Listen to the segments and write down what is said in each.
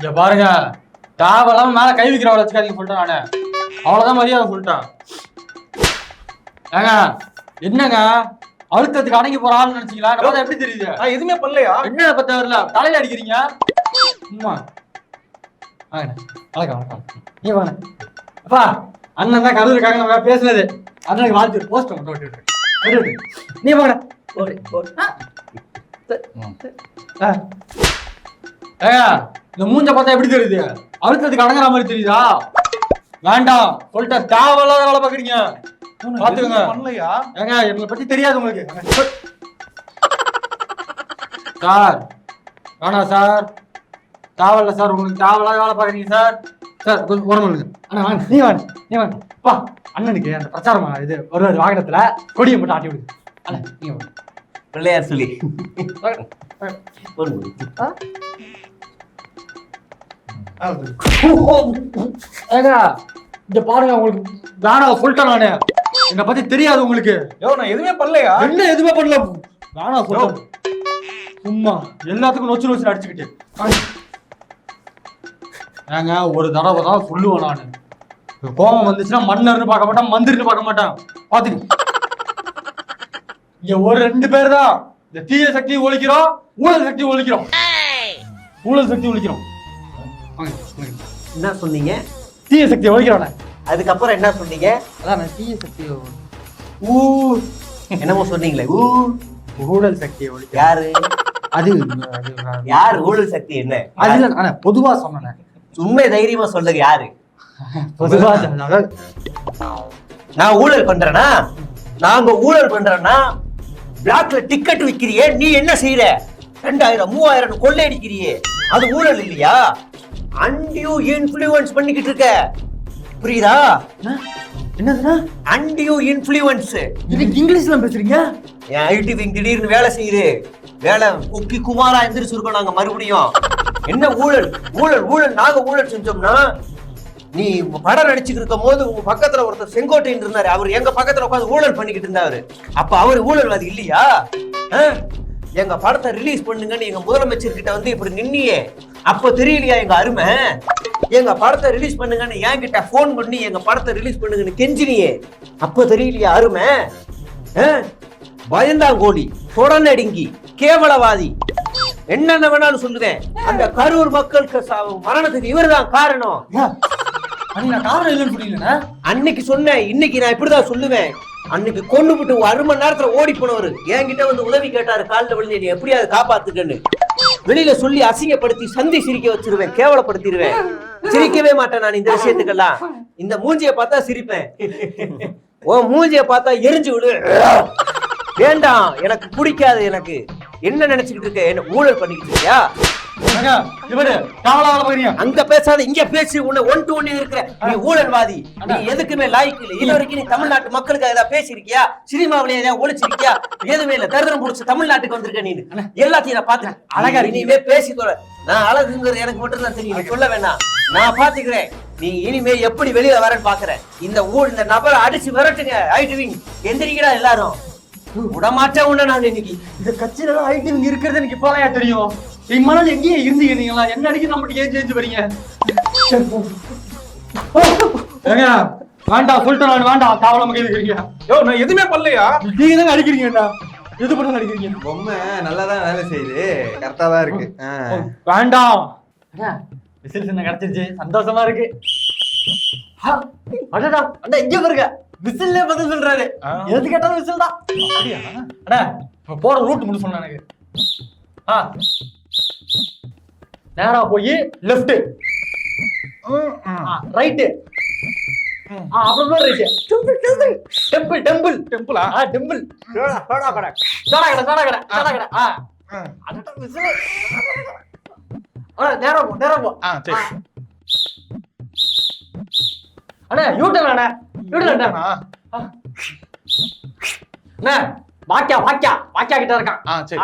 இங்க பாருங்க. தேவையில்லாம மேல கை வைக்கிறவளை வச்சுக்காதீங்க சொல்லிட்டேன் நானு. அவ்வளவுதான் மரியாதை சொல்லிட்டேன். ஏங்க என்னங்க? அழுத்தத்துக்கு அடங்கி போறான்னு நினைச்சீங்களா? நம்ம எப்படி தெரியுது? நான் எதுவுமே பண்ணலையா? என்ன பத்த வரல தலையில அடிக்கிறீங்க? சும்மா. வாங்க வணக்கம் வணக்கம். நீ வாங்க. அப்பா அண்ணன் தான் கருது இருக்காங்க நம்ம பேசுனது. அண்ணனுக்கு வாழ்த்து. போஸ்ட் மட்டும். விட்டு விட்டு. நீ வாங்க. ஏங்க இந்த மூஞ்ச பார்த்தா எப்படி தெரியுது? அழுத்தத்துக்கு அடங்குற மாதிரி தெரியுதா? வேண்டாம். சொல்லிட்டேன் தேவையில்லாத வேலை பாக்குறீங்க பாத்துக்கோங்க பண்ணலையா? ஏங்க எங்களை பத்தி தெரியாது உங்களுக்கு. சார் வேணாம் சார். தேவையில்ல சார் உங்களுக்கு தேவையில்லாத வேலை பாக்குறீங்க சார். சார் கொஞ்சம் உடம்பு. அண்ணா வாங்க நீ வாங்க நீ வாங்க. பா அண்ணனுக்கு அந்த பிரச்சாரம் இது வருவார் வாகனத்துல கொடியை மட்டும் ஆட்டி விடுங்க அண்ணா நீங்க வாங்க. பிள்ளையார் சொல்லி. வாங்க. ஏங்க இங்க பாருங்க உங்களுக்கு வேணாம் சொல்லிட்டேன் நானு. என்னை பத்தி தெரியாது உங்களுக்கு. யோ நான் எதுவுமே பண்ணலையா? என்ன எதுவுமே பண்ணல. வேணாம் சொல்லிட்டேன் சும்மா எல்லாத்துக்கும் நொச்சு நொச்சு அடிச்சுக்கிட்டு. ஏங்க ஒரு தடவை தான் சொல்லுவேன் நானு. கோபம் வந்துச்சுன்னா மன்னர்னு பார்க்க மாட்டேன் மந்திரின்னு பார்க்க மாட்டேன். பாத்துக்க இங்க ஒரு ரெண்டு பேர் தான். இந்த தீய சக்தி ஒழிக்கிறோம் ஊழல் சக்தி ஒழிக்கிறோம். ஊழல் சக்தி ஒழிக்கிறோம். என்ன சொன்னீங்க? தீய சக்தி ஒழிக்கிறோம் அதுக்கப்புறம் என்ன சொன்னீங்க? அதான் தீய சக்தி ஊ. என்னமோ சொன்னீங்களே ஊ. ஊழல் சக்தியை ஒழிக்கிறோம் யாரு? அது யார் ஊழல் சக்தி என்ன? அது ஆனா பொதுவா சொன்னேன். உண்மை தைரியமா சொல்லுங்க யாரு? பொதுவா அதாவது நான் ஊழல் பண்றேனா? நாங்க ஊழல் பண்றேன்னா பிளாக்ல டிக்கெட் விக்கிறியே நீ என்ன செய்யற ரெண்டாயிரம் மூவாயிரம் கொள்ளையடிக்கிறியே. அது ஊழல் இல்லையா? அண்டியூ இன்ஃப்ளூயன்ஸ் பண்ணிக்கிட்டு இருக்க. புரியுதா? என்னதுன்னா அண்டியூ இன்ஃப்ளூயன்ஸ் இன்னைக்கு இங்கிலீஷ்ல பேசுறீங்க? என் ஐடி விங் திடீர்னு வேலை செய்யுது. வேலை குக்கி குமாரா எந்திரிச்சிருக்கோம் நாங்க மறுபடியும். என்ன ஊழல்? ஊழல் ஊழல் நாங்க ஊழல் செஞ்சோம்னா நீ படம் நடிச்சுட்டு இருக்கும் போது உங்க பக்கத்துல ஒருத்தர் செங்கோட்டையன் இருந்தாரு. அவர் எங்க பக்கத்துல உட்காந்து ஊழல் பண்ணிக்கிட்டு இருந்தாரு. அப்ப அவர் ஊழல்வாதி இல்லையா? எங்க படத்தை ரிலீஸ் பண்ணுங்கன்னு எங்க முதலமைச்சர் கிட்ட வந்து இப்படி நின்னியே. அப்ப தெரியலையா எங்க அருமை? எங்க படத்தை ரிலீஸ் பண்ணுங்கன்னு என்கிட்ட ஃபோன் பண்ணி எங்க படத்தை ரிலீஸ் பண்ணுங்கன்னு கெஞ்சினியே. அப்ப தெரியலையா அருமை? ஆ? பயந்தாங்கோலி தொடநடுங்கி கேவலவாதி. என்னென்ன வேணாலும் சொல்லுவேன். அந்த கரூர் மக்களுக்கு மரணத்துக்கு இவர்தான் காரணம். அன்னைக்கு நான் காரணம் இல்லைன்னு சொன்னீங்கண்ணா அன்னைக்கு சொன்னேன். இன்னைக்கு நான் இப்படிதான் சொல்லுவேன். அன்னைக்கு கொண்டு விட்டு ஒரு அரை மணி நேரத்துல ஓடி போனவர். என்கிட்ட வந்து உதவி கேட்டாரு. காலில் விழுந்து நீ எப்படியாவது காப்பாத்துக்கன்னு வெளியில சொல்லி அசிங்கப்படுத்தி சந்தி சிரிக்க வச்சிருவேன் கேவலப்படுத்திடுவேன் சிரிக்கவே மாட்டேன் நான் இந்த விஷயத்துக்கெல்லாம். இந்த மூஞ்சியை பார்த்தா சிரிப்பேன். ஓ மூஞ்சிய பார்த்தா எரிஞ்சு விடு. வேண்டாம் எனக்கு பிடிக்காது எனக்கு. என்ன நினைச்சுக்கிட்டு இருக்க? என்ன ஊழல் பண்ணிக்கிட்டு இருக்கியா? அங்க பேசாத இங்க பேசி உன்னை ஒன் டு ஒன் இருக்கிற. நீ ஊழல்வாதி. நீ எதுக்குமே லாய்க்கு இல்லை. இது வரைக்கும் நீ தமிழ்நாட்டு மக்களுக்கு ஏதாவது பேசியிருக்கியா? சினிமாவில ஏதாவது ஒழிச்சிருக்கியா எதுவுமே இல்ல. தருதரம் புடிச்சு தமிழ்நாட்டுக்கு வந்திருக்க நீ எல்லாத்தையும் நான் பாத்துக்கிறேன் அழகா இனிமே பேசி தொலை. நான் அழகுங்கிறது எனக்கு மட்டும் தான் தெரியும். சொல்ல வேணாம். நான் பாத்துக்கிறேன் நீ இனிமே எப்படி வெளியில வரேன்னு பாக்குறேன் இந்த ஊர் இந்த நபரை அடிச்சு விரட்டுங்க. ஐட்டுவிங் எந்திரிக்கிறா எல்லாரும். விடமாட்டேன் உன்ன நான் இன்னைக்கு. இந்த கட்சியில தான் ஐடி இங்க இருக்கிறது எனக்கு இப்பதான் தெரியும்? எங்க மணல் எங்கேயே இருந்தீங்க நீங்களா என்ன அடிக்க நம்மளுக்கு ஏன் சேஞ்சு வரீங்க. ஏங்க வேண்டாம் சொல்லிட்டேன் நான் வேண்டாம் காவலாம கை வைக்கிறீங்க யோ நான் எதுவுமே பண்ணலையா? நீங்க தான் அடிக்கிறீங்கடா எது பண்ண அடிக்கிறீங்க. பொம்மை நல்லா தான் வேலை செய்யுது. கரெக்டா தான் இருக்கு. வேண்டாம் விசில் சின்ன கிடைச்சிருச்சு. சந்தோஷமா இருக்கு. அடடா அண்ணா இங்க பாருங்க. விசில்லே பதில் சொல்றாரு. எது கேட்டாலும் விசில் தான் அண்ணா போற ரூட் மட்டும் சொன்ன எனக்கு ஆ. நேரா போய் லெஃப்ட் ரைட்டு அப்புறம் ரைட்டு டெம்பிள் டெம்பிள் டெம்பிளா ஆ? டெம்பிள் சோடா கடை சோடா கடை சோடா கடை சோடா கடை ஆ. அடடா விசில் அண்ணா நேரா போ நேரா போ. ஆ சரி. அண்ணா யூட்டன் அண்ணா. யூட்டன் அண்ணா. ஆ, அண்ணா வாக்கியா வாக்கியா? வாக்கியா கிட்ட இருக்கான். ஆ சரி.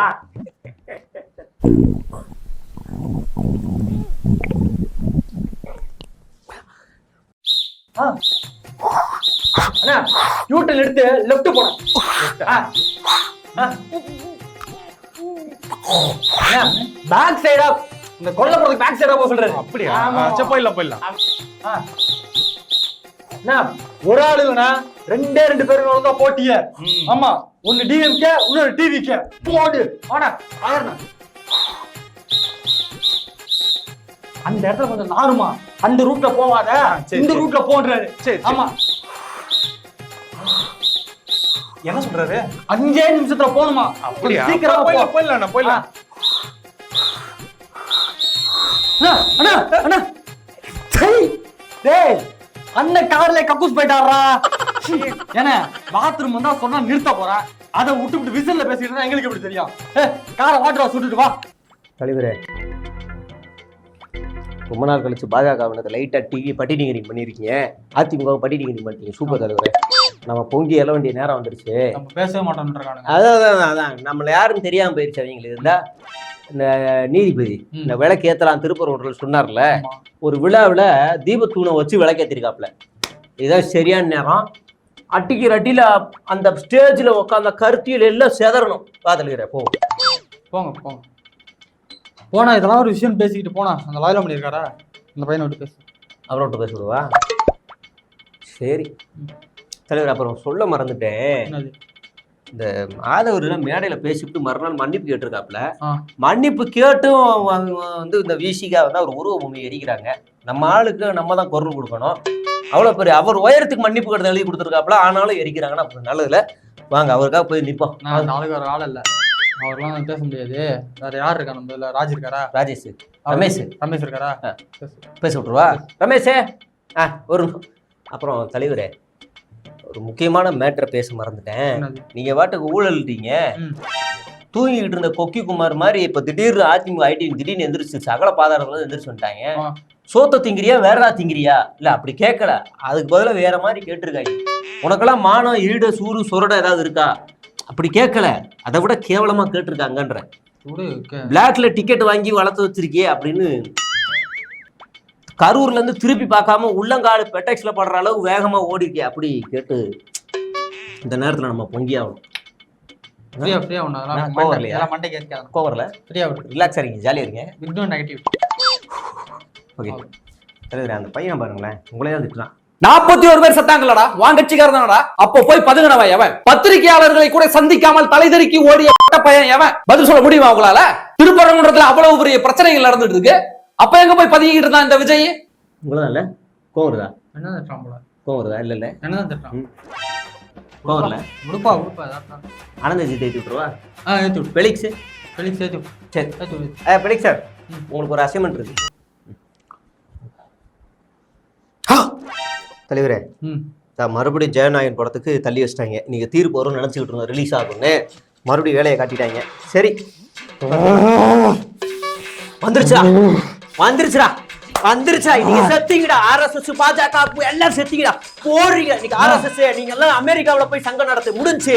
அண்ணா யூட்டன் எடுத்து லெஃப்ட் போனேன் பேக் சைடா இந்த கொல்லப்புறத்துக்கு பேக் சைடா போக சொல்றாரு. அப்படியா? சரி போயிடலாம் போயிடலாம். ஒரு ஆள் இல்லைண்ணா. ரெண்டே ரெண்டு பேரும் ஒழுங்கா போட்டிய. ஆமா ஒன்னு டிஎம்கே இன்னொரு டிவிகே போடு. ஆனா ஆயிரண்ணா அந்த இடத்துல கொஞ்சம் நாருமா. அந்த ரூட்ல போவாத. இந்த. ரூட்ல போன்றாரு. சரி. ஆமா. என்ன சொல்றாரு? அஞ்சே நிமிஷத்துல போகணுமா அப்படியா? சீக்கிரமா போ. போயிடலாம் போயிடலாம். அண்ணா, போயிடலாம் அண்ணா, அண்ணா டேய் அண்ணன் கார்ல கக்கூஸ் போயிட்டாரா ஏன்னா பாத்ரூம் வந்தா சொன்னா நிறுத்த போறேன். அதை விட்டு விட்டு விசில்ல பேசிட்டு எங்களுக்கு எப்படி தெரியும்? ஏ காரை வாட்டரா சுட்டுட்டு வா. தலைவரே ரொம்ப நாள் கழிச்சு பாஜக லைட்டா டிவி பட்டினிகரிங் பண்ணிருக்கீங்க. அதிமுக பட்டினிகரிங் பண்ணிட்டீங்க சூப்பர் தலைவரே. நம்ம பொங்கி எழ வேண்டிய நேரம் வந்துருச்சு. பேசவே மாட்டோம்ன்றானுங்க அதான் அதான், அதான் நம்மள யாரும் தெரியாம போயிருச்சு அவங்களுக்கு. இருந்தா இந்த நீதிபதி. இந்த விளக்கு ஏத்தலாம் திருப்பரங்குன்றத்தில் சொன்னார்ல. ஒரு விழாவில் தீபத்தூணை வச்சு விளக்கேத்திருக்காப்ல இதுதான் சரியான நேரம். அட்டிக்கு அட்டியில அந்த ஸ்டேஜ்ல உட்காந்த கருத்தியல் எல்லாம் செதறணும். காதலுகிற போ. போங்க போங்க. போனா இதெல்லாம் ஒரு விஷயம் பேசிக்கிட்டு போனா அந்த லாயில பண்ணியிருக்காரா? அந்த பையனை விட்டு பேசு. அவரோட்ட பேச விடுவா சரி. தலைவர் அப்புறம் சொல்ல மறந்துட்டேன். இந்த ஆதவர் மேடையில பேசிவிட்டு மறுநாள் மன்னிப்பு கேட்டிருக்காப்ல ஆ. மன்னிப்பு கேட்டும் வந்து இந்த விசிகா வந்து அவர் உருவ பொம்மை எரிக்கிறாங்க. நம்ம ஆளுக்கு நம்ம தான் குரல் கொடுக்கணும். அவ்வளவு பெரிய அவர் உயரத்துக்கு மன்னிப்பு கடிதம் எழுதி கொடுத்துருக்காப்ல ஆனாலும் எரிக்கிறாங்கன்னா அப்ப நல்லதுல வாங்க அவருக்காக போய் அந்த ஆளுக்கு ஒரு ஆள் இல்ல. அவர்லாம் பேச முடியாது. வேற யார் இருக்கா நம்ம இதுல? ராஜ் இருக்காரா? ராஜேஷ். ரமேஷ். ரமேஷ் இருக்காரா. பேசு. விட்டுருவா? ரமேஷே. ஆ ஒரு. அப்புறம் தலைவரே ஒரு முக்கியமான மேட்டரை பேச மறந்துட்டேன். நீங்க பாட்டுக்கு ஊழல்ட்டீங்க. ம். தூங்கிட்டு இருந்த கொக்கி குமார் மாதிரி இப்ப திடீர்னு அதிமுக ஐடி திடீர்னு எந்திரிச்சு சகல பாதாரத்துல எந்திரிச்சு வந்துட்டாங்க. சோத்த திங்கிறியா வேறடா திங்கிறியா? இல்ல அப்படி கேட்கல அதுக்கு பதிலா வேற மாதிரி கேட்டிருக்காங்க. உனக்கெல்லாம் மானம் ஈடு சூடு சொரட ஏதாவது இருக்கா? அப்படி கேட்கல. அதை விட கேவலமா கேட்டிருக்காங்கன்ற. பிளாக்ல டிக்கெட் வாங்கி வளர்த்து வச்சிருக்கியே அப்படின்னு கரூர்ல இருந்து திருப்பி பார்க்காம உள்ளங்காடு பெட்டெக்ஸ்ல படுற அளவு வேகமா ஓடிருக்கே அப்படி கேட்டு இந்த நேரத்துல நம்ம பொங்கி ஆகணும். கோவரில் ரிலாக்ஸா இருக்கீங்க ஜாலியா இருக்கீங்க? இன்னும் நெகட்டிவ் ஓகே அந்த பையன் பாருங்களேன். உங்களே தான் திட்டுறான். நாற்பத்தி ஒரு பேர் செத்தாங்களடா வான் கட்சிக்காரனடா அப்போ போய் பதுங்கினவன் எவன்? பத்திரிகையாளர்களை கூட சந்திக்காமல் தலைதெறிக்கி ஓடிய பையன் எவன்? பதில் சொல்ல முடியுமா உங்களால? திருப்பரங்குன்றத்துல அவ்வளவு பெரிய பிரச்சனைகள் நடந்துட்டு இருக்கு அப்ப எங்க போய் பதுங்கிட்டு இருந்தான் இந்த விஜய்? உங்களதான் இல்ல? கோவம் வருதா? என்னதான் திட்டுறான் போல கோவம் வருதா? இல்ல இல்ல. என்னதான் திட்டுறான் கோவம் வரல? உடுப்பா உடுப்பா அதான் ஆனந்தஜி தேத்தி விட்டுருவா? ஆ ஏத்தி விடு பெலிக்ஸ்? சேர்த்து விடு சரி. பெலிக்ஸ் சார் உங்களுக்கு ஒரு அசைன்மெண்ட் இருக்கு. தலைவரே மறுபடியும் ஜெயநாயகன் படத்துக்கு தள்ளி வச்சிட்டாங்க. நீங்க தீர்ப்பு வரும்னு நினைச்சுக்கிட்டு இருந்தோம் ரிலீஸ் ஆகும்னு மறுபடியும் வேலையை காட்டிட்டாங்க. சரி. வந்துருச்சா வந்துருச்சுடா. வந்துருச்சா நீங்க செத்தீங்கடா. ஆர்எஸ்எஸ் பாஜக எல்லாம் செத்தீங்கடா. போறீங்க. இன்னைக்கு ஆர்எஸ்எஸ் நீங்க எல்லாம் அமெரிக்காவுல போய் சங்கம் நடத்த முடிஞ்சு.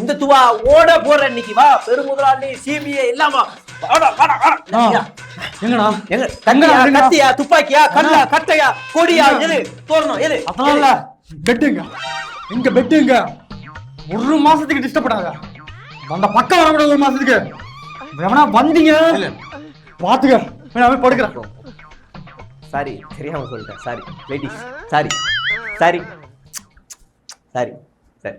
இந்த துவா ஓட போற இன்னைக்கு. வா பெருமுதலாளி சிபிஐ. வாடா. எங்கடா? எங்க? கத்தியா துப்பாக்கியா கல்லா கட்டையா கொடியா எது? தோரணம் எது? அதெல்லாம் இல்ல. பெட்டுங்க. ஒரு மாசத்துக்கு டிஸ்டர்ப் பண்ணாத. அந்த பக்கம் வரக்கூடாது ஒரு மாசத்துக்கு. எவனா வந்தீங்க? பாத்துக்க. நான் போய் படுக்கிறேன். சாரி தெரியாம சொல்லிட்டேன். Sorry. Ladies sorry. Sorry. Sorry. சரி.